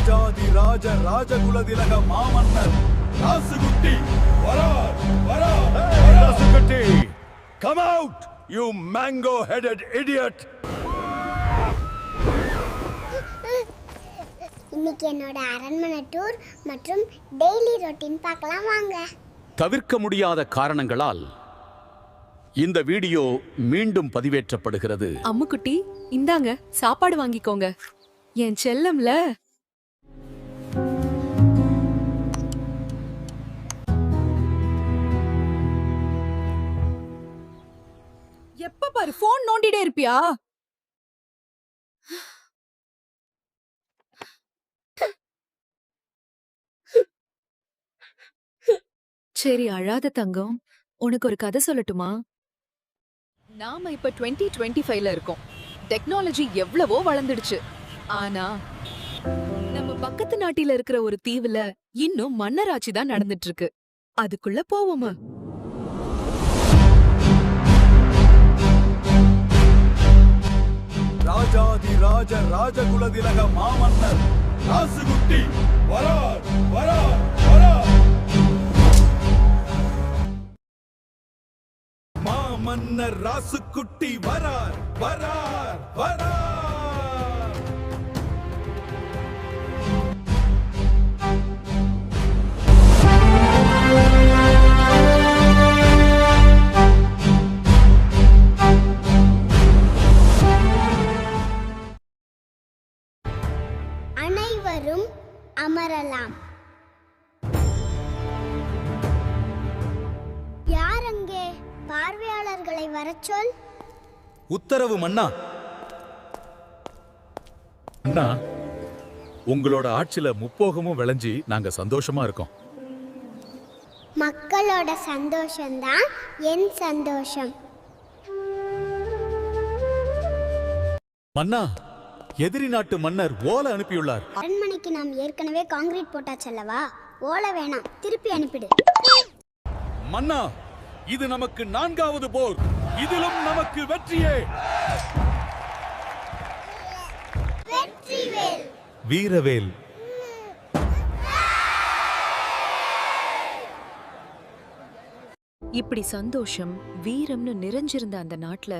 ராஜாதி ராஜ ராஜகுல திலக மாமன்னர் ராசுகுட்டி வரார் வரார் Rasukutti. Come out you mango headed idiot இன்னைக்கு என்னோட அரண்மனை டூர் மற்றும் டெய்லி ரொட்டீன் பார்க்கலாம் வாங்க. தவிர்க்க முடியாத காரணங்களால் இந்த வீடியோ மீண்டும் பதிவேற்றப்படுகிறது. அம்முக்குட்டி இந்தாங்க சாப்பாடு வாங்கிக்கோங்க. என் செல்லம்ல எப்ப பாரு போன் நோண்டிட்டே இருப்பியா? சரி அழாத தங்கம். உனக்கு ஒரு கதை சொல்லட்டுமா? நாம இப்ப 2025 டுவெண்ட்டி ஃபைவ்ல இருக்கோம். டெக்னாலஜி எவ்வளவோ வளர்ந்துடுச்சு. ஆனா நம்ம பக்கத்து நாட்டில இருக்கிற ஒரு தீவுல இன்னும் மன்னராட்சி தான் நடந்துட்டு இருக்கு. அதுக்குள்ள போவோமா? ராஜ ராஜகுல திலக மாமன்னர் ராசுகுட்டி. வரார் வரார் வரார். மாமன்னர் ராசுக்குட்டி வரார் வரார் வரார். அனைவரும் அமரலாம். யார் அங்கே பார்வையாளர்களை வரச் சொல்? உத்தரவு மன்னா. அண்ணா உங்களோட ஆட்சியில முப்போகமும் விளைஞ்சி நாங்க சந்தோஷமா இருக்கோம். மக்களோட சந்தோஷம்தான் என் சந்தோஷம். மன்னா எதிரி நாட்டு மன்னர் ஓலை அனுப்பியுள்ளார். அரண்மனைக்கு நாம் ஏற்கனவே காங்கிரீட் போட்டாச்சல்லவா ஓலை வேணாம். திருப்பி அனுப்பிடு. மன்னா இது நமக்கு நான்காவது போர். இதிலும் நமக்கு வெற்றியே. வீரவேல். இப்படி சந்தோஷம் வீரம்னு நிறைஞ்சிருந்த அந்த நாட்டுல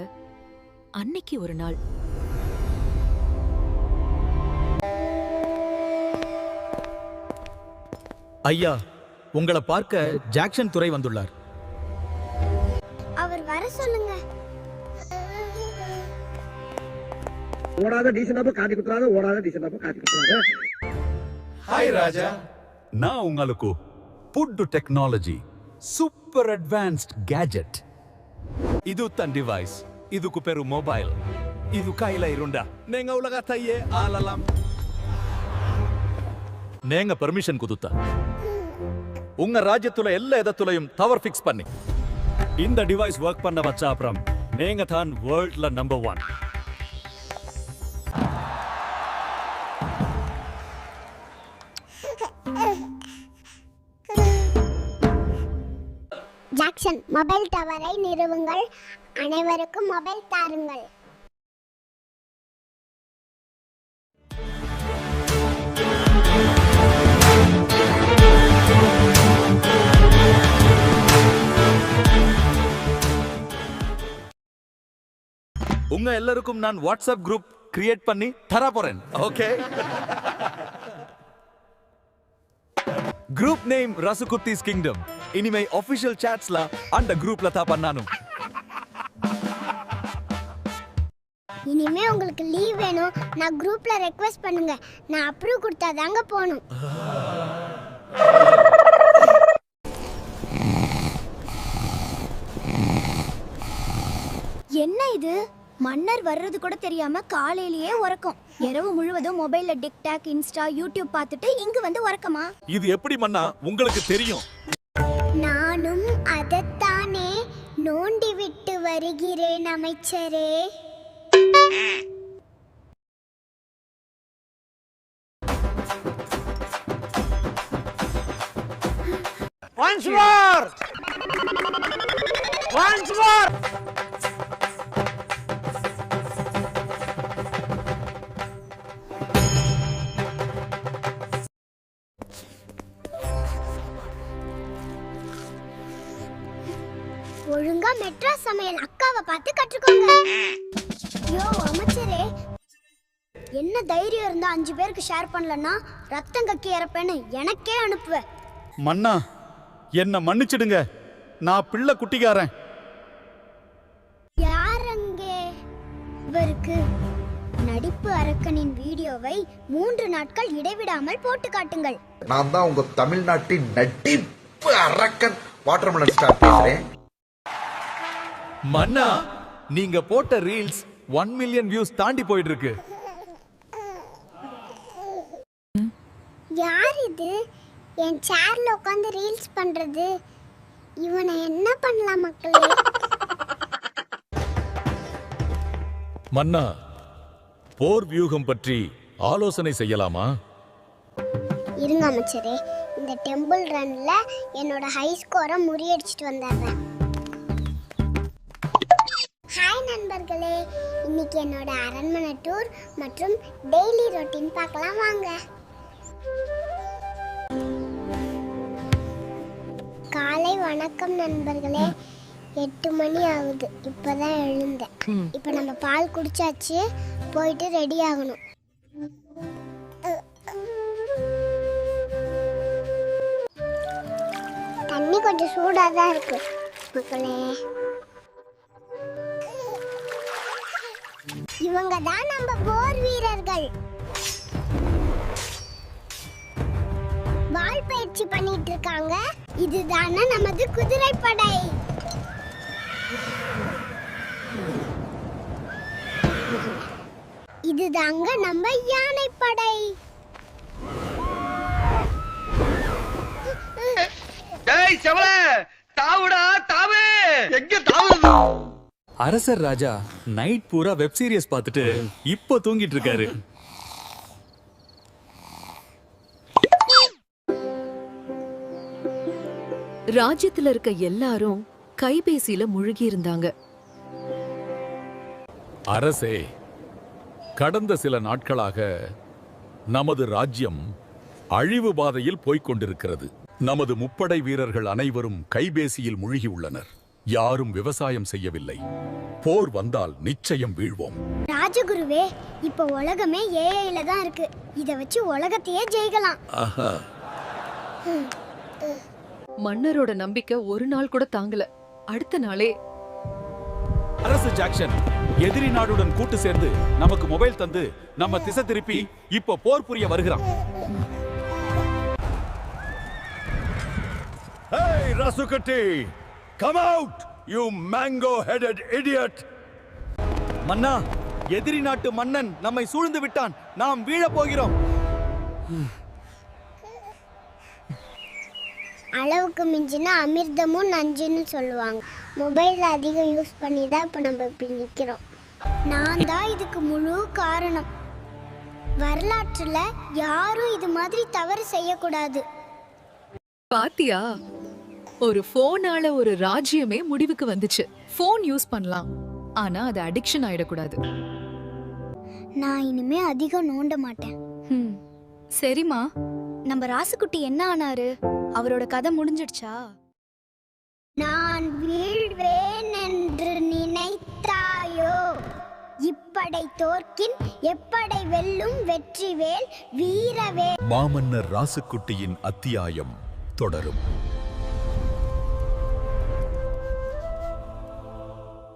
அன்னைக்கு ஒரு நாள். ஐயா உங்களை பார்க்க ஜாக்சன் துறை வந்துள்ளார். அவர் வர சொல்லுங்க. ஓடாத டீசெண்டாப்ப காட்டி குத்துறாங்க ஓடாத டீசெண்டாப்ப காட்டி குத்துறாங்க ஹாய் ராஜா நான் உங்களுக்கு food technology super advanced gadget ಇದು ತನ್ ಡಿವೈಸ್ ಇದಕ್ಕೂ ಪೇರು ಮೊಬೈಲ್ ಇದು ಕೈಲ ಇರುಂಡ ನೆಂಗ ಉಲಗ ತಯ್ಯೆ ಆಲಲಂ ನೆಂಗ ಪರ್ಮಿಷನ್ உங்க ராஜ்யத்துல எல்லா இடத்துலயும் டவர் ஃபிக்ஸ் பண்ணி. இந்த டிவைஸ் ஒர்க் பண்ண வச்சா அப்புறம் நீங்க தான் வேர்ல்ட்ல நம்பர் ஒன் ஜாக்சன் மொபைல் டவரை நிறுவுங்கள். அனைவருக்கும் மொபைல் தாருங்கள். உங்க எல்லாருக்கும் நான் வாட்ஸ்அப் குரூப் கிரியேட் பண்ணி தர போறேன் ஓகே குரூப் நேம் ரசுகுத்திஸ் கிங்டம் இனிமே ஒபிஷியல் சாட்ஸ்ல அந்த குரூப்ல தான் பண்ணானும் இனிமே உங்களுக்கு லீவ் வேணும். நான் குரூப்ல ரெக்வெஸ்ட் பண்ணுங்க. நான் அப்ரூவ் கொடுத்தா தாங்க போகணும். என்ன இது? மன்னர் வர்றது கூட தெரியாம காலையிலேயே உறக்கம். இரவு முழுவதும் மொபைல்ல டிக்டாக் இன்ஸ்டா யூடியூப் பார்த்துட்டு இங்க வந்து உறக்கமா? இது எப்படி மன்னா? உங்களுக்கு தெரியும். நானும் அதைத்தானே நோண்டி விட்டு வருகிறேன் அமைச்சரே. Once more! Once more! பார்த்து கற்றுக்கோங்க. யோ அமைச்சரே. என்ன தைரியம் இருந்தா அஞ்சு பேருக்கு ஷேர் பண்ணலன்னா ரத்தம் கக்கி இறப்பேன்னு எனக்கே அனுப்புவ. மன்னா என்ன மன்னிச்சிடுங்க. நான் பிள்ளை குட்டிக்காரன். யார் அங்கே இவருக்கு நடிப்பு அரக்கனின் வீடியோவை மூன்று நாட்கள் இடைவிடாமல் போட்டு காட்டுங்கள். நான் தான் உங்க தமிழ்நாட்டின் நடிப்பு அரக்கன். வாட்டர்மெலன் ஸ்டார் பேசுறேன். மன்னா நீங்க போட்ட ரீல்ஸ் ஒன் மில்லியன் வியூஸ் தாண்டி போயிட்டு இருக்கு யார் இது? என் சேர்ல உட்காந்து ரீல்ஸ் பண்றது. இவனை என்ன பண்ணலாம் மக்களே? மன்னா போர் வியூகம் பற்றி ஆலோசனை செய்யலாமா? இருங்க அமைச்சரே இந்த டெம்பிள் ரன்ல என்னோட ஹை ஸ்கோரை முறியடிச்சிட்டு வந்துடுறேன். நண்பர்களே இன்னைக்கு என்னோட அரண்மனை டூர் மற்றும் டெய்லி ரொட்டீன் பார்க்கலாம் வாங்க. காலை வணக்கம் நண்பர்களே. எட்டு மணி ஆகுது. இப்பதான் எழுந்தேன். இப்போ நம்ம பால் குடிச்சாச்சு. போயிட்டு ரெடி ஆகணும். தண்ணி கொஞ்சம் சூடாக தான் இருக்கு. மக்களே. இவங்க தான் நம்ம போர் வீரர்கள். வால் பயிற்சி பண்ணிட்டு இருக்காங்க இதுதானே நமது குதிரைப்படை. இதுதாங்க நம்ம யானைப்படை. டேய் செவல தாவுடா தாவு. எங்க தாவுது? அரசர் ராஜா நைட் பூரா வெப் சீரிஸ் பார்த்துட்டு இப்போ தூங்கிட்டு இருக்காரு. ராஜ்யத்துல இருக்க எல்லாரும் கைபேசியில முழுகி இருந்தாங்க. அரசே கடந்த சில நாட்களாக நமது ராஜ்யம் அழிவு பாதையில் போய்க் கொண்டிருக்கிறது. நமது முப்படை வீரர்கள் அனைவரும் கைபேசியில் மூழ்கியுள்ளனர் யாரும் விவசாயம் செய்யவில்லை. போர் வந்தால் நிச்சயம் வீழ்வோம். ராஜகுருவே இப்போ உலகமே ஏஐல தான் இருக்கு. இத வச்சு உலகத்தையே ஜெயிக்கலாம். மன்னரோட நம்பிக்கை ஒரு நாள் கூட தாங்கல. அடுத்த நாளே. அரசு ஜாக்சன் எதிரி நாடுடன் கூட்டு சேர்ந்து நமக்கு மொபைல் தந்து நம்ம திசை திருப்பி இப்போ போர் புரிய வருகிறான். Hey, Rasukati! Come out, you mango-headed idiot! மன்னா எதிரி நாட்டு மன்னன் நம்மை சூழ்ந்து விட்டான். நாம் வீழப் போகிறோம். அளவுக்கு மிஞ்சினா அமிர்தமும் நஞ்சுன்னு சொல்லுவாங்க. மொபைல் அதிகம் யூஸ் பண்ணி தான் இப்போ நம்ம இப்படி நிற்கிறோம் நான் தான் இதுக்கு முழு காரணம். வரலாற்றுல யாரும் இது மாதிரி தவறு செய்யக்கூடாது. பாத்தியா? ஒரு போனால ஒரு ராஜ்யமே முடிவுக்கு வந்துச்சு. போன் யூஸ் பண்ணலாம். ஆனா அது அடிக்ஷன் ஆயிடக்கூடாது. நான் இனிமே அதிகம் நோண்ட மாட்டேன். ம் சரிம்மா. நம்ம ராசுக்குட்டி என்ன ஆனாரு? அவரோட கதை முடிஞ்சிடுச்சா? நான் வீழ்வேன் என்று நினைத்தாயோ? இப்படை தோற்கின் எப்படை வெல்லும் வெற்றிவேல் வீரவே மாமன்னர் ராசுக்குட்டியின் அத்தியாயம் தொடரும்.